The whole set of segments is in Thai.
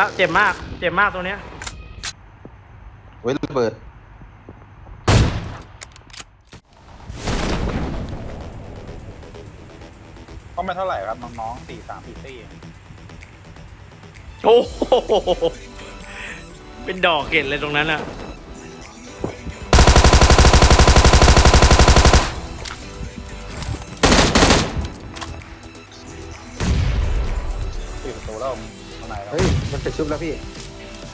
แล้ว เจ็บมาก เจ็บมากตัวเนี้ยไว้ระเบิด ก็ไม่เท่าไหร่ครับ น้องๆสี่สามสี่สี่โอ้โหเป็นดอกเห็ดเลยตรงนั้นอะสี่ประ เฮ้ย มันจะชุบแล้วพี่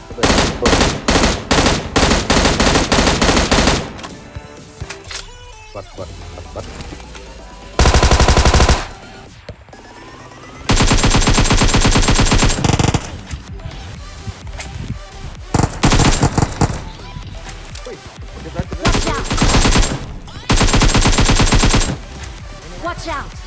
ระเบิดระเบิดวัดวัดวัดวัดเฮ้ยเจ็บแล้วเจ็บแล้ว Watch out! Watch out!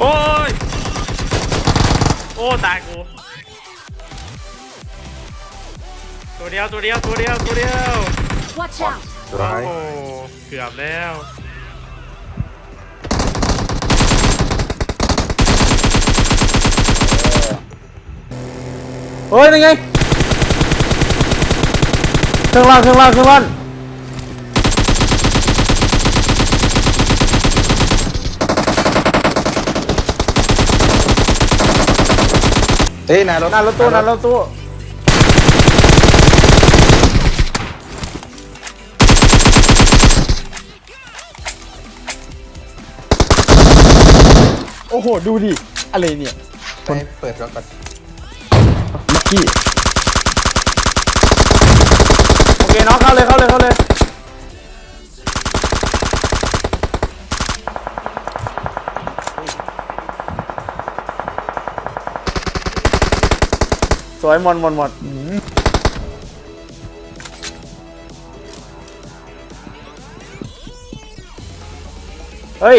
โอ้ย โอ้ ตายกู ตัวเดียว ตัวเดียว ตัวเดียว ตัวเดียว Watch out! ร้ายโอ้ เกือบแล้ว เฮ้ย นี่ไง เครื่องล่างเครื่องล่างเครื่องล่าง เฮ้ยนายรถหน้ารถตู้หน้ารถตู้โอ้โห ดูดิ อะไรเนี่ยไปเปิดรถก่อนลักกี้โอเคน้องเข้าเลยเข้าเลยเข้าเลย วยหมดหมดหมดอืมเฮ้ย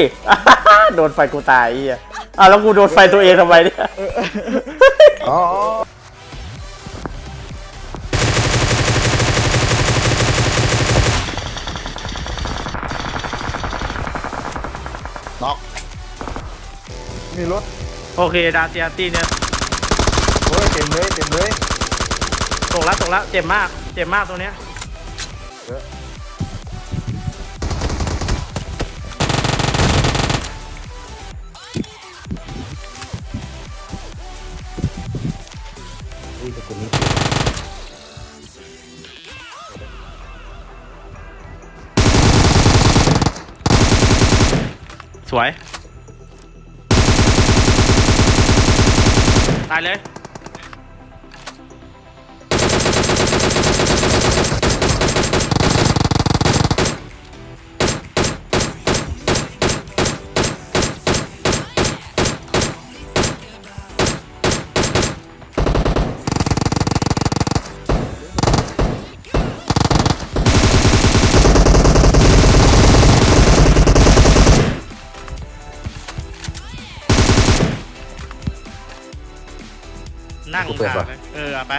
โดนไฟกูตายไอ้เหี้ยอะแล้วกูโดนไฟตัวเองทำไมเนี่ยอ๋อน็อกมีรถ โอเค ดาเซียตีเนี่ย โอ้ยเต็มเลยเต็มเลยตกแล้วตกแล้วเจ็บมาก เจ็บมากตัวเนี้ยเยอะอุ้ยแต่คนนี้สวย ตายเลย นั่งกูเปิดขาปะเลยเออเอาไป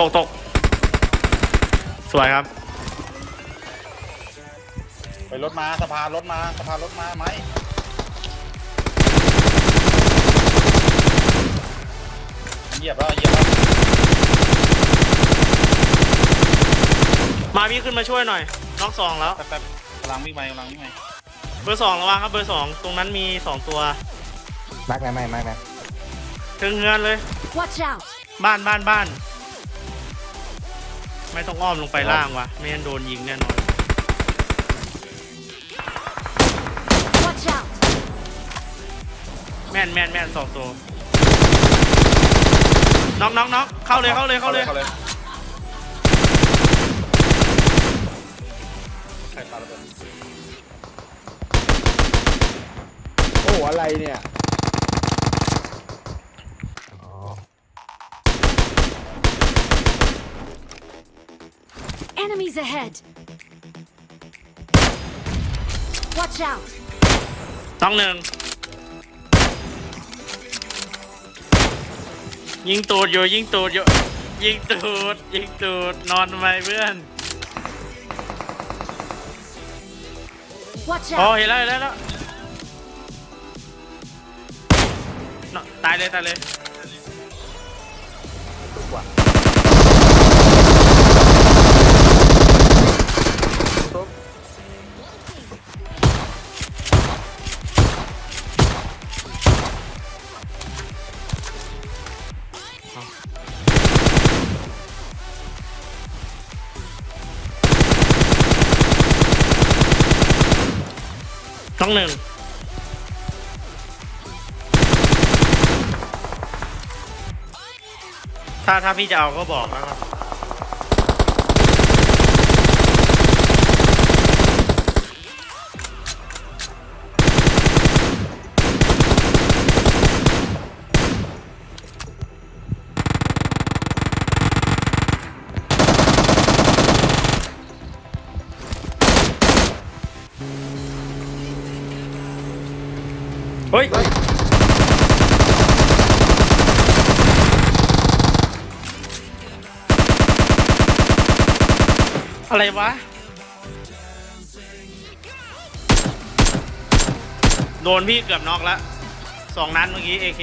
ตกตกสวยครับ ไปรถมาสะพานรถมาสะพานรถมาไหมเหยียบแล้วเหยียบแล้วมาพี่ขึ้นมาช่วยหน่อยน้องสองแล้วแป๊บๆกำลังวิ่งไปกำลังวิ่งไปเบอร์สองระวังครับเบอร์สองตรงนั้นมีสองตัวมากไหมไม่ไม่ไม่ถึงเฮือนเลย Watch out! บ้านบ้านบ้าน ไม่ต้องอ้อมลงไปล่างวะไม่งั้นโดนยิงแน่นอน Watch out! แม่นแม่นแม่นสองตัวน็อกน็อกน็อกเข้าเลยเข้าเลยเข้าเลยเข้าเลยใครปาระเบิดโอ้อะไรเนี่ย Enemies ahead! Watch out! ต้องหนึ่งยิงตูดอยู่ยิงตูดอยู่ยิงตูดยิงตูดนอนทำไมเพื่อน Watch โอ้ out! เห็นแล้วเห็นแล้วเห็นแล้วน่ะตายเลยตายเลย ต้องหนึ่งถ้าถ้าพี่จะเอาก็บอกนะครับ เฮ้ย อะไรวะ โดนพี่เกือบน็อกแล้วสองนัดเมื่อกี้เอเค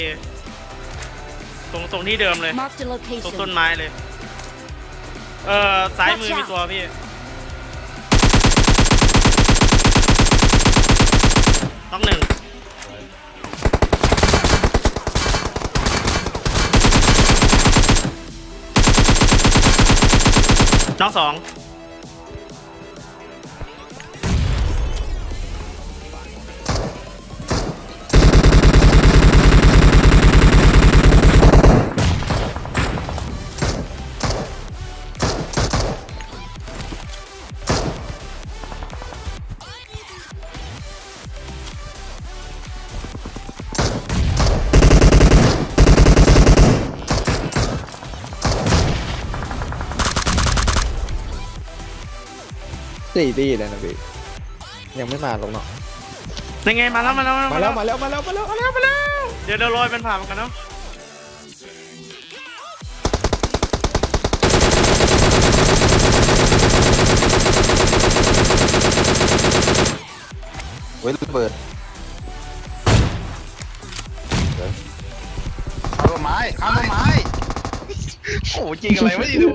ตรงตรงที่เดิมเลย Marked a ตรง location. ต้นไม้เลย เออซ้ายมือมีตัวพี่ ต้องหนึ่ง น้องสอง สี่ตีเลยนะพี่ยังไม่มาหรอกเนาะยังไงมาแล้วมาแล้วมาแล้วมาแล้วมาแล้วมาแล้วมาแล้วมาแล้วเดี๋ยวเดี๋ยวลอยเป็นผ่านกันเนาะเว้ยระเบิดข้ามต้นไม้ข้ามต้นไม้โอ้จริงอะไรไม่ได้ดู